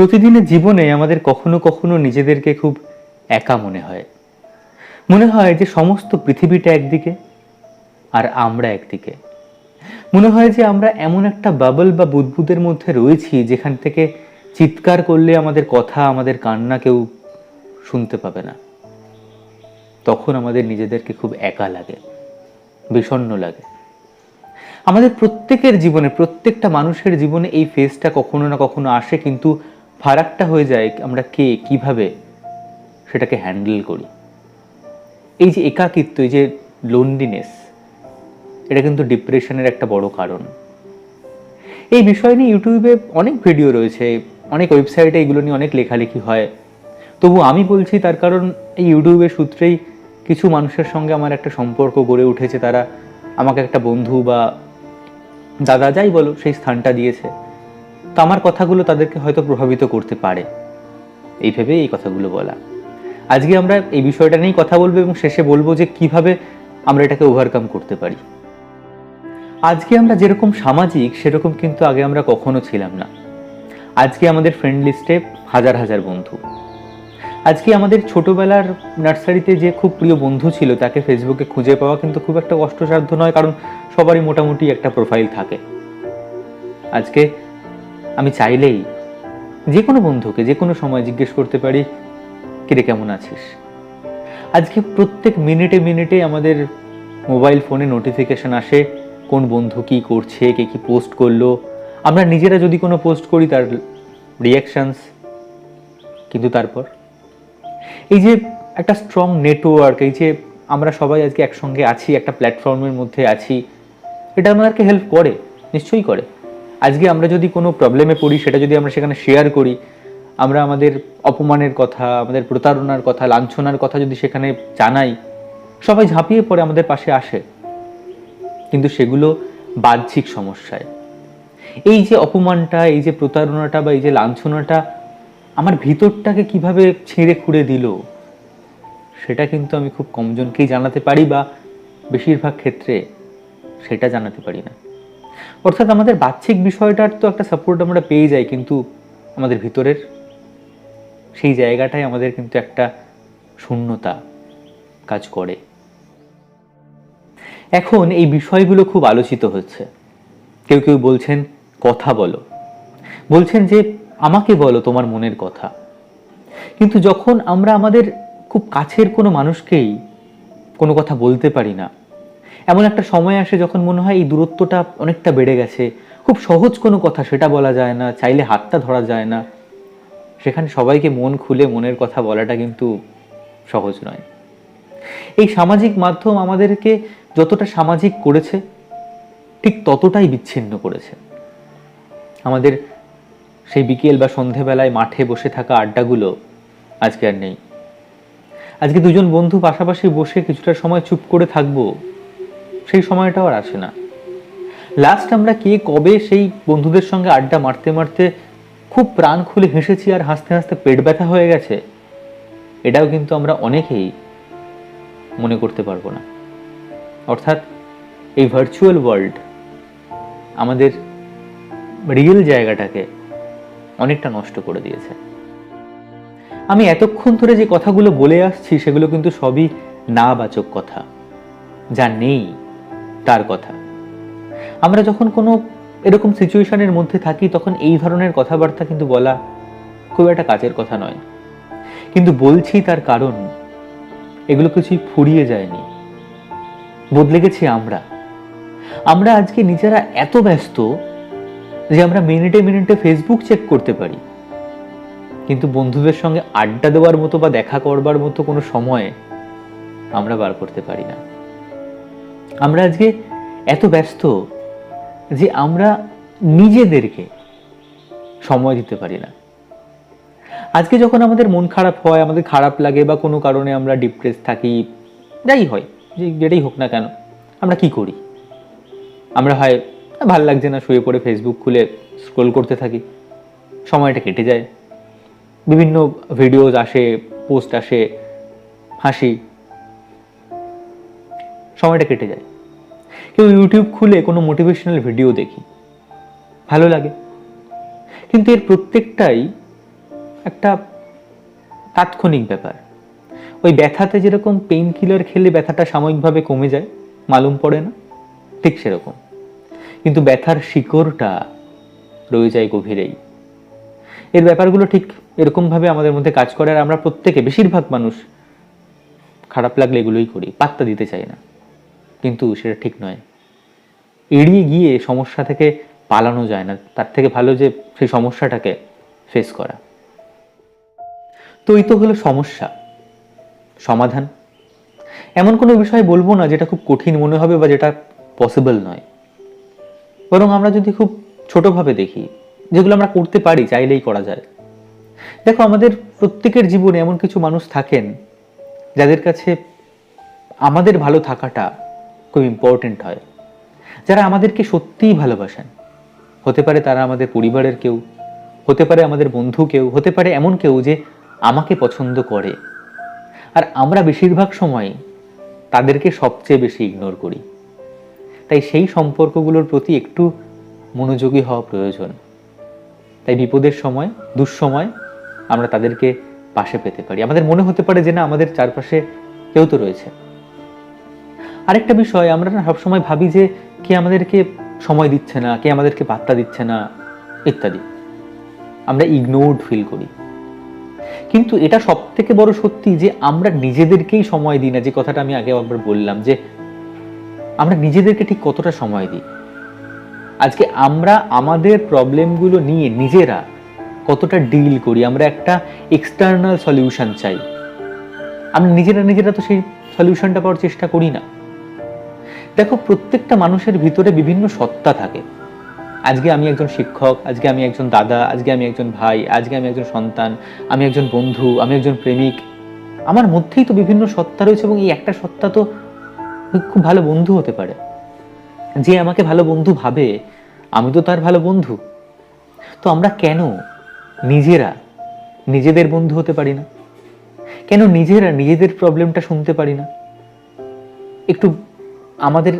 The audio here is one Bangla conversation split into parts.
প্রতিদিনের জীবনে আমাদের কখনো কখনো নিজেদেরকে খুব একা মনে হয়। মনে হয় যে সমস্ত পৃথিবীটা একদিকে আর আমরা একদিকে। মনে হয় যে আমরা এমন একটা বাবল বা বুদবুদের মধ্যে রয়েছি যেখান থেকে চিৎকার করলে আমাদের কথা, আমাদের কান্না কেউ শুনতে পাবে না। তখন আমাদের নিজেদেরকে খুব একা লাগে, বিষণ্ণ লাগে। আমাদের প্রত্যেকের জীবনে, প্রত্যেকটা মানুষের জীবনে এই ফেজটা কখনো না কখনো আসে, কিন্তু ফারাকটা হয়ে যায় আমরা কে, কীভাবে সেটাকে হ্যান্ডেল করি। এই যে একাকিত্ব, এই যে লোনলিনেস এটা কিন্তু ডিপ্রেশনের একটা বড় কারণ। এই বিষয় নিয়ে ইউটিউবে অনেক ভিডিও রয়েছে, অনেক ওয়েবসাইটে এগুলো নিয়ে অনেক লেখালেখি হয়। তবু আমি বলছি তার কারণ এই ইউটিউবের সূত্রেই কিছু মানুষের সঙ্গে আমার একটা সম্পর্ক গড়ে উঠেছে। তারা আমাকে একটা বন্ধু বা দাদা যাই বলো, সেই স্থানটা দিয়েছে। তো আমার কথাগুলো তাদেরকে হয়তো প্রভাবিত করতে পারে। এই ভেবে এই কথাগুলো বলা। আজকে আমরা এই বিষয়টা নিয়েই কথা বলব এবং শেষে বলব যে কীভাবে আমরা এটাকে ওভারকাম করতে পারি। আজকে আমরা যেরকম সামাজিক, সেরকম কিন্তু আগে আমরা কখনো ছিলাম না। আজকে আমাদের ফ্রেন্ড লিস্টে হাজার হাজার বন্ধু। আজকে আমাদের ছোটবেলার নার্সারিতে যে খুব প্রিয় বন্ধু ছিল, তাকে ফেসবুকে খুঁজে পাওয়া কিন্তু খুব একটা কষ্টসাধ্য নয়, কারণ সবারই মোটামুটি একটা প্রোফাইল থাকে। আজকে আমি চাইলেই যে কোনো বন্ধুকে, যে কোনো সময় জিজ্ঞেস করতে পারি, কিরে, কেমন আছিস? আজকে প্রত্যেক মিনিটে মিনিটে আমাদের মোবাইল ফোনে নোটিফিকেশন আসে, কোন বন্ধু কি করছে, কে কি পোস্ট করল। আমরা নিজেরা যদি কোনো পোস্ট করি, তার রিয়াকশানস কিন্তু তারপর? এই যে একটা স্ট্রং নেটওয়ার্ক এই যে আমরা সবাই আজকে একসঙ্গে আছি, একটা প্ল্যাটফর্মের মধ্যে আছি, এটা আমাদেরকে হেল্প করে, নিশ্চয়ই করে। আজকে আমরা যদি কোনো প্রবলেমে পড়ি, সেটা যদি আমরা সেখানে শেয়ার করি, আমরা আমাদের অপমানের কথা, আমাদের প্রতারণার কথা, লাঞ্ছনার কথা যদি সেখানে জানাই, সবাই ঝাঁপিয়ে পড়ে আমাদের পাশে আসে। কিন্তু সেগুলো বাহ্যিক সমস্যায়। এই যে অপমানটা, এই যে প্রতারণাটা বা এই যে লাঞ্ছনাটা আমার ভিতরটাকে কীভাবে ছিঁড়ে খুঁড়ে দিল, সেটা কিন্তু আমি খুব কমজনকেই জানাতে পারি বা বেশিরভাগ ক্ষেত্রে সেটা জানাতে পারি না। অর্থাৎ আমাদের বাহ্যিক বিষয়টার তো একটা সাপোর্ট আমরা পেয়ে যাই কিন্তু আমাদের ভিতরের সেই জায়গাটায় আমাদের কিন্তু একটা শূন্যতা কাজ করে। এখন এই বিষয়গুলো খুব আলোচিত হচ্ছে। কেউ কেউ বলছেন, কথা বলো। বলছেন যে, আমাকে বলো তোমার মনের কথা। কিন্তু যখন আমরা আমাদের খুব কাছের কোনো মানুষকেই কোনো কথা বলতে পারি না এমন একটা সময় আসে যখন মনে হয় এই দূরত্বটা অনেকটা বেড়ে গেছে। খুব সহজ কোনো কথা সেটা বলা যায় না, চাইলে হাতটা ধরা যায় না। সেখানে সবাইকে মন খুলে মনের কথা বলাটা কিন্তু সহজ নয়। এই সামাজিক মাধ্যম আমাদেরকে যতটা সামাজিক করেছে, ঠিক ততটাই বিচ্ছিন্ন করেছে। আমাদের সেই বিকেল বা সন্ধেবেলায় মাঠে বসে থাকা আড্ডাগুলো আজকে আর নেই। আজকে দুজন বন্ধু পাশাপাশি বসে কিছুটা সময় চুপ করে থাকব সেই সময়টাও আর আসে না। লাস্ট আমরা কে, কবে সেই বন্ধুদের সঙ্গে আড্ডা মারতে মারতে খুব প্রাণ খুলে হেসেছি আর হাসতে হাসতে পেট ব্যথা হয়ে গেছে, এটাও কিন্তু আমরা অনেকেই মনে করতে পারব না। অর্থাৎ এই ভার্চুয়াল ওয়ার্ল্ড আমাদের রিয়েল জায়গাটাকে অনেকটা নষ্ট করে দিয়েছে। আমি এতক্ষণ ধরে যে কথাগুলো বলে আসছি, সেগুলো কিন্তু সবই না বাচক কথা, যা নেই। তার কথা। আমরা যখন কোনো এরকম সিচুয়েশনের মধ্যে থাকি, তখন এই ধরনের কথাবার্তা কিন্তু বলা খুব একটা কাজের কথা নয়। কিন্তু বলছি তার কারণ, এগুলো কিছুই ফুরিয়ে যায়নি। বদলে গেছি আমরা। আমরা আজকে নিজেরা এত ব্যস্ত যে আমরা মিনিটে মিনিটে ফেসবুক চেক করতে পারি। কিন্তু বন্ধুদের সঙ্গে আড্ডা দেওয়ার মতো বা দেখা করবার মতো কোনো সময় আমরা বার করতে পারি না। আমরা আজকে এত ব্যস্ত যে আমরা নিজেদেরকে সময় দিতে পারি না। আজকে যখন আমাদের মন খারাপ হয়, আমাদের খারাপ লাগে বা কোনো কারণে আমরা ডিপ্রেস থাকি, যাই হয়, যে যেটাই হোক না কেন, আমরা কি করি? আমরা হয় ভালো লাগছে না শুয়ে পড়ে ফেসবুক খুলে স্ক্রোল করতে থাকি, সময়টা কেটে যায়। বিভিন্ন ভিডিওজ আসে পোস্ট আসে, হাসি সময়টা কেটে যায়। কেউ ইউটিউব খুলে কোনো মোটিভেশনাল ভিডিও দেখি, ভালো লাগে। কিন্তু এর প্রত্যেকটাই একটা তাৎক্ষণিক ব্যাপার। ওই ব্যথাতে যেরকম পেইন কিলার খেলে ব্যথাটা সাময়িকভাবে কমে যায়, মালুম পড়ে না, ঠিক সেরকম। কিন্তু ব্যথার শিকড়টা রয়ে যায় গভীরেই। এর ব্যাপারগুলো ঠিক এরকমভাবে আমাদের মধ্যে কাজ করে, আর আমরা প্রত্যেকে, বেশিরভাগ মানুষ খারাপ লাগলে এগুলোই করি, পাত্তা দিতে চাই না। কিন্তু সেটা ঠিক নয়। এড়িয়ে গিয়ে সমস্যা থেকে পালানো যায় না। তার থেকে ভালো যে সেই সমস্যাটাকে ফেস করা। তো এই তো হলো সমস্যা। সমাধান। এমন কোনো বিষয় বলব না যেটা খুব কঠিন মনে হবে বা যেটা পসিবল নয়। বরং আমরা যদি খুব ছোটোভাবে দেখি, যেগুলো আমরা করতে পারি, চাইলেই করা যায়। দেখো, আমাদের প্রত্যেকের জীবনে এমন কিছু মানুষ থাকেন, যাদের কাছে আমাদের ভালো থাকাটা খুব ইম্পর্টেন্ট হয়। যারা আমাদেরকে সত্যিই ভালোবাসেন, হতে পারে তারা আমাদের পরিবারের কেউ, হতে পারে আমাদের বন্ধু কেউ, হতে পারে এমন কেউ যে আমাকে পছন্দ করে। আর আমরা বেশিরভাগ সময় তাদেরকে সবচেয়ে বেশি ইগনোর করি। তাই সেই সম্পর্কগুলোর প্রতি একটু মনোযোগী হওয়া প্রয়োজন। তাই বিপদের সময়, দুঃসময় আমরা তাদেরকে পাশে পেতে পারি। আমাদের মনে হতে পারে যে না, আমাদের চারপাশে কেউ তো রয়েছে। আরেকটা বিষয়, আমরা না সবসময় ভাবি যে কে আমাদেরকে সময় দিচ্ছে না, কে আমাদেরকে পাত্তা দিচ্ছে না, ইত্যাদি। আমরা ইগনোর্ড ফিল করি। কিন্তু এটা সব থেকে বড় সত্যি যে আমরা নিজেদেরকেই সময় দিই না, যে কথাটা আমি আগে একবার বললাম যে আমরা নিজেদেরকে ঠিক কতটা সময় দিই? আজকে আমরা আমাদের প্রবলেমগুলো নিয়ে নিজেরা কতটা ডিল করি, আমরা একটা এক্সটার্নাল সলিউশন চাই। আমরা নিজেরা নিজেরা তো সেই সলিউশনটা পাওয়ার চেষ্টা করি না। দেখো, প্রত্যেকটা মানুষের ভিতরে বিভিন্ন সত্তা থাকে। আজকে আমি একজন শিক্ষক, আজকে আমি একজন দাদা, আজকে আমি একজন ভাই, আজকে আমি একজন সন্তান, আমি একজন বন্ধু, আমি একজন প্রেমিক। আমার মধ্যেই তো বিভিন্ন সত্তা রয়েছে এবং এই একটা সত্তা তো খুব ভালো বন্ধু হতে পারে। যে আমাকে ভালো বন্ধু ভাবে, আমি তো তার ভালো বন্ধু। তো আমরা কেন নিজেরা নিজেদের বন্ধু হতে পারি না? কেন নিজেরা নিজেদের প্রবলেমটা শুনতে পারি না? একটু আমাদের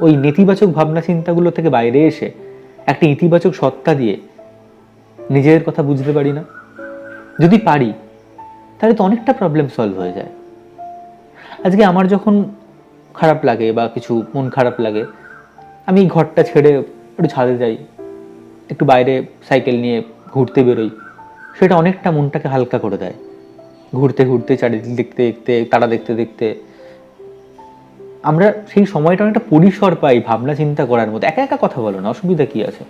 ওই নেতিবাচক ভাবনা চিন্তাগুলো থেকে বাইরে এসে একটা ইতিবাচক সত্তা দিয়ে নিজেদের কথা বুঝতে পারি না। যদি পারি, তাহলে তো অনেকটা প্রবলেম সলভ হয়ে যায়। আজকে আমার যখন খারাপ লাগে বা কিছু মন খারাপ লাগে, আমি ঘরটা ছেড়ে একটু ছাদে যাই, একটু বাইরে সাইকেল নিয়ে ঘুরতে বেরোই, সেটা অনেকটা মনটাকে হালকা করে দেয়। ঘুরতে ঘুরতে, চারিদিক দেখতে দেখতে, তারা দেখতে দেখতে আমরা সেই সময়টা অনেকটা পরিসর পাই ভাবনা চিন্তা করার মতো একা একা কথা বলো না, অসুবিধা কি আছে?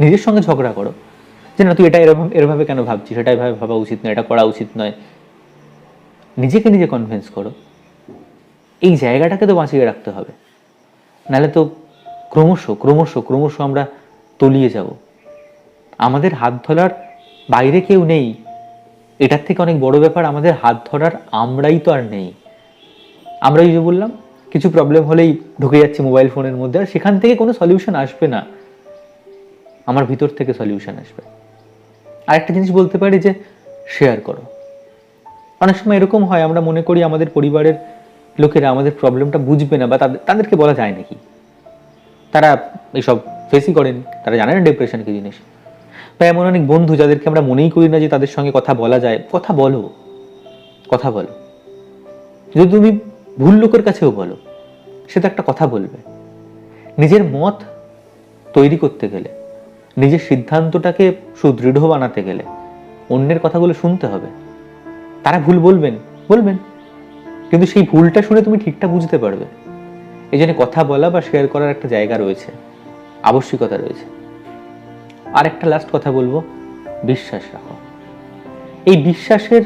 নিজের সঙ্গে ঝগড়া করো। যে না, তুই এটা এরকম এরভাবে কেন ভাবছিস? এটা এভাবে ভাবা উচিত নয়, এটা করা উচিত নয়। নিজেকে নিজে কনভিন্স করো। এই জায়গাটাকে তো বাঁচিয়ে রাখতে হবে। নাহলে তো ক্রমশ ক্রমশ ক্রমশ আমরা তলিয়ে যাব। আমাদের হাত ধরার বাইরে কেউ নেই। এটার থেকে অনেক বড় ব্যাপার, আমাদের হাত ধরার আমরাই তো আর নেই। আমরা যে বললাম কিছু প্রবলেম হলেই ঢুকে যাচ্ছে মোবাইল ফোনের মধ্যে, আর সেখান থেকে কোনো সলিউশন আসবে না। আমার ভিতর থেকে সলিউশন আসবে। আরেকটা জিনিস বলতে পারি যে শেয়ার করো। অনেক সময় এরকম হয়, আমরা মনে করি আমাদের পরিবারের লোকেরা আমাদের প্রবলেমটা বুঝবে না বা তাদের, তাদেরকে বলা যায় নাকি? তারা এইসব ফেসই করেনি, তারা জানে না ডিপ্রেশন কি জিনিস। বা এমন অনেক বন্ধু যাদেরকে আমরা মনেই করি না যে তাদের সঙ্গে কথা বলা যায়। কথা বলো। কথা বলো। যদি তুমি ভুল লোকের কাছেও বলো, সে তো একটা কথা বলবে। নিজের মত তৈরি করতে গেলে, নিজের সিদ্ধান্তটাকে সুদৃঢ় বানাতে গেলে অন্যের কথাগুলো শুনতে হবে। তারা ভুল বলবেন বলবেন। কিন্তু সেই ভুলটা শুনে তুমি ঠিকটা বুঝতে পারবে। এই জন্য কথা বলা বা শেয়ার করার একটা জায়গা রয়েছে, আবশ্যিকতা রয়েছে। আর একটা লাস্ট কথা বলব, বিশ্বাস রাখো। এই বিশ্বাসের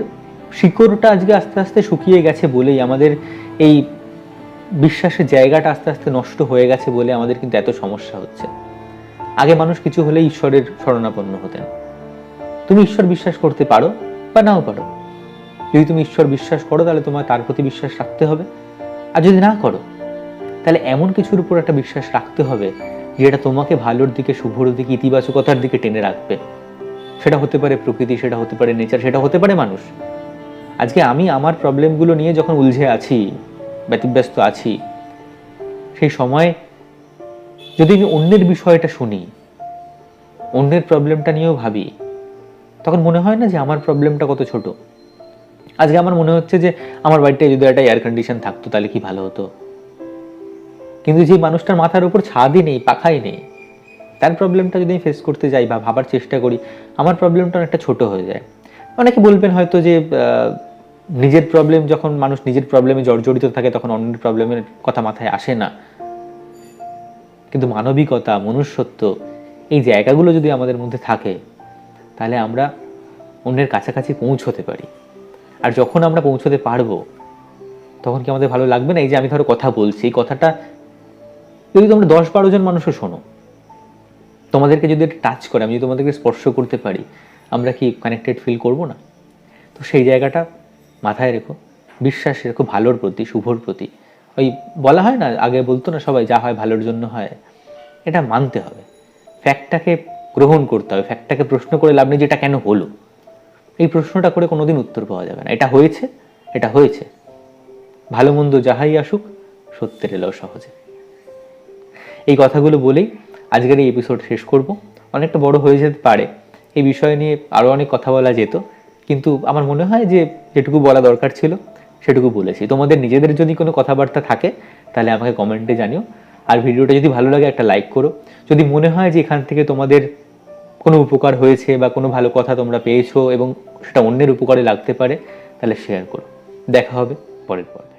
শিকড়টা আজকে আস্তে আস্তে শুকিয়ে গেছে বলেই আমাদের এই বিশ্বাসের জায়গাটা আস্তে আস্তে নষ্ট হয়ে গেছে বলে আমাদের কিন্তু এত সমস্যা হচ্ছে। আগে মানুষ কিছু হলে ঈশ্বরের শরণাপন্ন হতেন। তুমি ঈশ্বর বিশ্বাস করতে পারো বা নাও পারো। যদি তুমি ঈশ্বর বিশ্বাস করো, তাহলে তোমার তার প্রতি বিশ্বাস রাখতে হবে। আর যদি না করো, তাহলে এমন কিছুর উপর একটা বিশ্বাস রাখতে হবে, যেটা তোমাকে ভালোর দিকে, শুভর দিকে, ইতিবাচকতার দিকে টেনে রাখবে। সেটা হতে পারে প্রকৃতি, সেটা হতে পারে নেচার সেটা হতে পারে মানুষ। আজকে আমি আমার প্রবলেমগুলো নিয়ে যখন উলঝে আছি, ব্যতিব্যস্ত আছি, সেই সময় যদি আমি অন্যের বিষয়টা শুনি, অন্যের প্রবলেমটা নিয়েও ভাবি, তখন মনে হয় না যে আমার প্রবলেমটা কত ছোট। আজকে আমার মনে হচ্ছে যে আমার বাড়িতে যদি একটা এয়ার কন্ডিশন থাকতো তাহলে কি ভালো হতো? কিন্তু যে মানুষটার মাথার উপর ছাদই নেই, পাখাই নেই, তার প্রবলেমটা যদি আমি ফেস করতে যাই বা ভাবার চেষ্টা করি, আমার প্রবলেমটা অনেকটা ছোট হয়ে যায়। অনেকে বলবেন হয়তো যে নিজের প্রবলেম যখন মানুষ নিজের প্রবলেমে জর্জরিত থাকে তখন অন্যের প্রবলেমের কথা মাথায় আসে না। কিন্তু মানবিকতা, মনুষ্যত্ব এই জায়গাগুলো যদি আমাদের মধ্যে থাকে, তাহলে আমরা অন্যের কাছাকাছি পৌঁছতে পারি। আর যখন আমরা পৌঁছতে পারব, তখন কি আমাদের ভালো লাগবে না? এই যে আমি ধরো কথা বলছি, এই কথাটা যদি তোমরা দশ বারো জন মানুষও শোনো, তোমাদেরকে যদি একটা টাচ করে, আমি যদি তোমাদেরকে স্পর্শ করতে পারি আমরা কি কানেক্টেড ফিল করব না? তো সেই জায়গাটা মাথায় রেখো। বিশ্বাস রেখো, ভালোর প্রতি, শুভর প্রতি। ওই বলা হয় না, আগে বলতো না সবাই, যা হয় ভালোর জন্য হয়। এটা মানতে হবে। ফ্যাক্টটাকে গ্রহণ করতে হবে। ফ্যাক্টটাকে প্রশ্ন করে লাভ নেই যে এটা কেন হলো। এই প্রশ্নটা করে কোনোদিন উত্তর পাওয়া যাবে না। এটা হয়েছে এটা হয়েছে। ভালো মন্দ যাহাই আসুক, সত্যের এলেও সহজে। এই কথাগুলো বলেই আজকের এই এপিসোড শেষ করব। অনেকটা বড় হয়ে যেতে পারে। এই বিষয় নিয়ে আরও অনেক কথা বলা যেত। কিন্তু আমার মনে হয় যে যেটুকু বলা দরকার ছিল, সেটুকু বলেছি। তোমাদের নিজেদের যদি কোনো কথাবার্তা থাকে, তাহলে আমাকে কমেন্টে জানিও। আর ভিডিওটা যদি ভালো লাগে, একটা লাইক করো। যদি মনে হয় যে এখান থেকে তোমাদের কোনো উপকার হয়েছে বা কোনো ভালো কথা তোমরা পেয়েছ এবং সেটা অন্যের উপকারে লাগতে পারে, তাহলে শেয়ার করো। দেখা হবে পরের পর